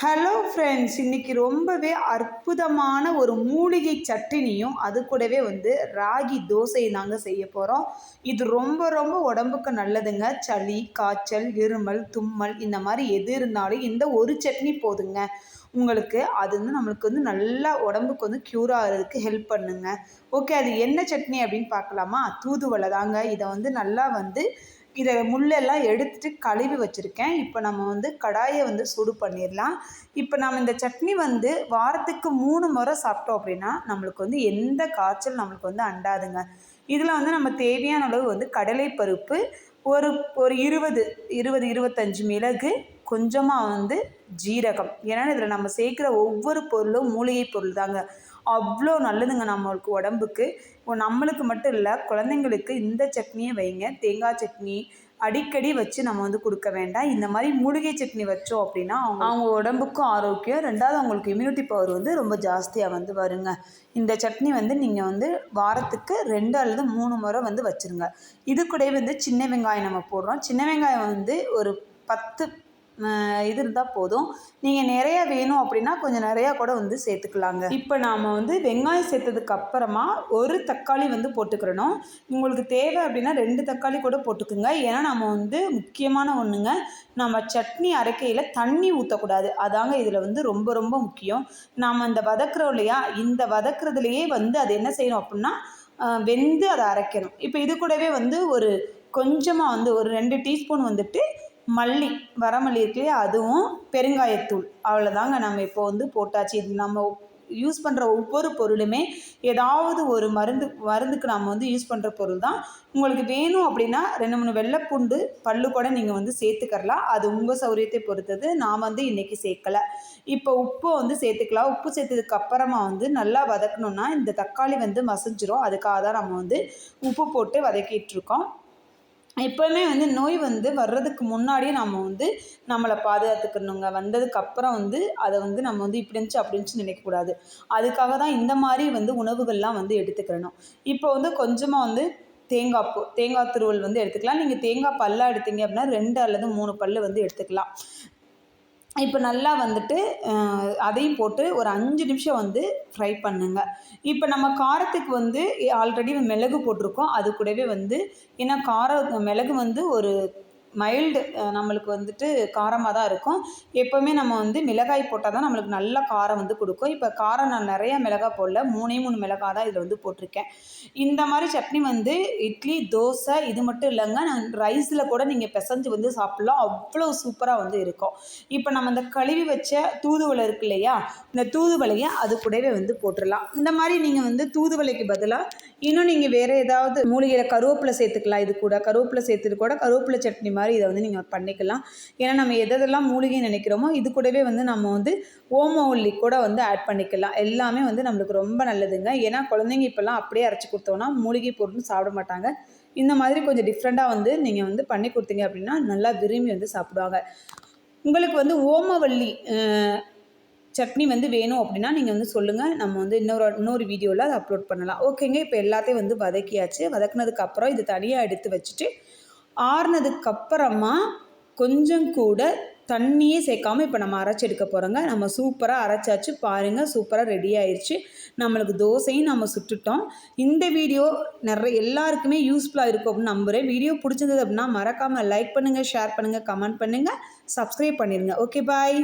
Hello friends இன்றைக்கி ரொம்பவே அற்புதமான ஒரு மூலிகை சட்டினியும் அது கூடவே வந்து ராகி தோசையை நாங்கள் செய்ய போகிறோம் இது ரொம்ப ரொம்ப உடம்புக்கு நல்லதுங்க. சளி காய்ச்சல் இருமல் தும்மல் இந்த மாதிரி எது இருந்தாலும் இந்த ஒரு சட்னி போதுங்க. உங்களுக்கு அது வந்து நம்மளுக்கு வந்து நல்லா உடம்புக்கு வந்து க்யூர் ஆகிறதுக்கு ஹெல்ப் பண்ணுங்க. ஓகே அது என்ன சட்னி அப்படின்னு பார்க்கலாமா? தூதுவளை தாங்க. இதை வந்து நல்லா வந்து இதை முள்ளெல்லாம் எடுத்துட்டு கழுவி வச்சுருக்கேன். இப்போ நம்ம வந்து கடாயை வந்து சூடு பண்ணிடலாம். இப்போ நம்ம இந்த சட்னி வந்து வாரத்துக்கு மூணு முறை சாப்பிட்டோம் அப்படின்னா நம்மளுக்கு வந்து எந்த காய்ச்சல் நம்மளுக்கு வந்து அண்டாதுங்க. இதில் வந்து நம்ம தேவையான அளவு வந்து கடலை பருப்பு ஒரு ஒரு இருபது இருபது இருபத்தஞ்சி மிளகு கொஞ்சமாக வந்து ஜீரகம். ஏன்னா இதில் நம்ம சேர்க்குற ஒவ்வொரு பொருளும் மூலிகை பொருள் தாங்க. அவ்வளோ நல்லதுங்க நம்மளுக்கு உடம்புக்கு. நம்மளுக்கு மட்டும் இல்லை குழந்தைங்களுக்கு இந்த சட்னியை வைங்க. தேங்காய் சட்னி அடிக்கடி வச்சு நம்ம வந்து கொடுக்க வேண்டாம். இந்த மாதிரி மூலிகை சட்னி வச்சோம் அப்படின்னா அவங்க அவங்க உடம்புக்கும் ஆரோக்கியம். ரெண்டாவது அவங்களுக்கு இம்யூனிட்டி பவர் வந்து ரொம்ப ஜாஸ்தியாக வந்து வருங்க. இந்த சட்னி வந்து நீங்கள் வந்து வாரத்துக்கு ரெண்டு அல்லது மூணு முறை வந்து வச்சுருங்க. இது கூட வந்து சின்ன வெங்காயம் நம்ம போடுறோம். சின்ன வெங்காயம் வந்து ஒரு பத்து இது இருந்தால் போதும். நீங்கள் நிறையா வேணும் அப்படின்னா கொஞ்சம் நிறையா கூட வந்து சேர்த்துக்கலாங்க. இப்போ நாம் வந்து வெங்காயம் சேர்த்ததுக்கு அப்புறமா ஒரு தக்காளி வந்து போட்டுக்கிறணும். உங்களுக்கு தேவை அப்படின்னா ரெண்டு தக்காளி கூட போட்டுக்குங்க. ஏன்னா நம்ம வந்து முக்கியமான ஒன்றுங்க நம்ம சட்னி அரைக்கையில் தண்ணி ஊற்றக்கூடாது அதாங்க இதில் வந்து ரொம்ப ரொம்ப முக்கியம். நாம் அந்த வதக்குறோம் இல்லையா? இந்த வதக்குறதுலையே வந்து அது என்ன செய்யணும் அப்படின்னா வெந்து அதை அரைக்கணும். இப்போ இது கூடவே வந்து ஒரு கொஞ்சமாக வந்து ஒரு ரெண்டு டீஸ்பூன் வந்துட்டு மல்லி வரமல்லி இருக்கு அதுவும் பெருங்காயத்தூள். அவ்வளோதாங்க நம்ம இப்போ வந்து போட்டாச்சு. இது நம்ம யூஸ் பண்ணுற ஒவ்வொரு பொருளுமே ஏதாவது ஒரு மருந்து மருந்துக்கு நம்ம வந்து யூஸ் பண்ணுற பொருள் தான். உங்களுக்கு வேணும் அப்படின்னா ரெண்டு மூணு வெள்ளைப்பூண்டு பல்லு கூட நீங்கள் வந்து சேர்த்துக்கரலாம் அது உங்கள் சௌரியத்தை பொறுத்தது. நான் வந்து இன்றைக்கி சேர்க்கலை. இப்போ உப்பு வந்து சேர்த்துக்கலாம். உப்பு சேர்த்ததுக்கு அப்புறமா வந்து நல்லா வதக்கணுன்னா இந்த தக்காளி வந்து மசிஞ்சிரும். அதுக்காக தான் நம்ம வந்து உப்பு போட்டு வதக்கிட்டுருக்கோம் எப்போவுமே வந்து நோய் வந்து வர்றதுக்கு முன்னாடியே நம்ம வந்து நம்மளை பாதுகாத்துக்கணுங்க. வந்ததுக்கப்புறம் வந்து அதை வந்து நம்ம வந்து இப்படி இருந்துச்சு அப்படி இருந்துச்சு நினைக்கக்கூடாது அதுக்காக தான் இந்த மாதிரி வந்து உணவுகள்லாம் வந்து எடுத்துக்கிறணும். இப்போ வந்து கொஞ்சமாக வந்து தேங்காய் பூ தேங்காய் துருவல் வந்து எடுத்துக்கலாம். நீங்கள் தேங்காய் பல்லாக எடுத்தீங்க அப்படின்னா ரெண்டு அல்லது மூணு பல் வந்து எடுத்துக்கலாம். இப்போ நல்லா வந்துட்டு அதையும் போட்டு ஒரு அஞ்சு நிமிஷம் வந்து ஃப்ரை பண்ணுங்க. இப்போ நம்ம காரத்துக்கு வந்து ஆல்ரெடி மிளகு போட்டிருக்கோம். அது கூடவே வந்து ஏன்னா காரம் மிளகு வந்து ஒரு மைல்டு நம்மளுக்கு வந்துட்டு காரமாக தான் இருக்கும். எப்போவுமே நம்ம வந்து மிளகாய் போட்டால் தான் நம்மளுக்கு நல்ல காரம் வந்து கொடுக்கும். இப்போ காரம் நான் நிறையா மிளகாய் போடல. மூணே மூணு மிளகாய் தான் இதில் வந்து போட்டிருக்கேன். இந்த மாதிரி சட்னி வந்து இட்லி தோசை இது மட்டும் இல்லைங்க. நான் ரைஸில் கூட நீங்கள் பிசைஞ்சு வந்து சாப்பிட்லாம். அவ்வளோ சூப்பராக வந்து இருக்கும். இப்போ நம்ம இந்த கழுவி வச்ச தூதுவளை இருக்கு இல்லையா? இந்த தூதுவளையை அது கூடவே வந்து போட்டுடலாம். இந்த மாதிரி நீங்கள் வந்து தூதுவளைக்கு பதிலாக இன்னும் நீங்கள் வேறு ஏதாவது மூலிகையில் கருவேப்பிலை சேர்த்துக்கலாம். இது கூட கருவேப்பிலை சேர்த்துட்டு கூட கருவேப்பிலை சட்னி மாதிரி இதை வந்து நீங்கள் பண்ணிக்கலாம். ஏன்னா நம்ம எதெல்லாம் மூலிகை நினைக்கிறோமோ இது கூடவே வந்து நம்ம வந்து ஓமவல்லி கூட வந்து ஆட் பண்ணிக்கலாம். எல்லாமே வந்து நம்மளுக்கு ரொம்ப நல்லதுங்க. ஏன்னா குழந்தைங்க இப்போல்லாம் அப்படியே அரைச்சி கொடுத்தோன்னா மூலிகை பொருள்னு சாப்பிட மாட்டாங்க. இந்த மாதிரி கொஞ்சம் டிஃப்ரெண்ட்டாக வந்து நீங்கள் வந்து பண்ணி கொடுத்தீங்க அப்படின்னா நல்லா விரும்பி வந்து சாப்பிடுவாங்க. உங்களுக்கு வந்து ஓமவல்லி சட்னி வந்து வேணும் அப்படின்னா நீங்கள் வந்து சொல்லுங்கள் நம்ம வந்து இன்னொரு இன்னொரு வீடியோவில் அதை அப்லோட் பண்ணலாம். ஓகேங்க. இப்போ எல்லாத்தையும் வந்து வதக்கியாச்சு. வதக்குனதுக்கப்புறம் இது தனியாக எடுத்து வச்சுட்டு ஆறுனதுக்கப்புறமா கொஞ்சம் கூட தண்ணியே சேர்க்காமல் இப்போ நம்ம அரைச்சி எடுக்க போகிறோங்க நம்ம சூப்பராக அரைச்சாச்சு. பாருங்கள் சூப்பராக ரெடி ஆயிடுச்சு நம்மளுக்கு தோசையும் நம்ம சுட்டுட்டோம். இந்த வீடியோ நிறைய எல்லாருக்குமே யூஸ்ஃபுல்லாக இருக்கும் அப்படின்னு நம்புகிறேன் வீடியோ பிடிச்சிருந்தது அப்படின்னா மறக்காமல் லைக் பண்ணுங்கள் ஷேர் பண்ணுங்கள் கமெண்ட் பண்ணுங்கள் சப்ஸ்கிரைப் பண்ணிடுங்க ஓகே பாய்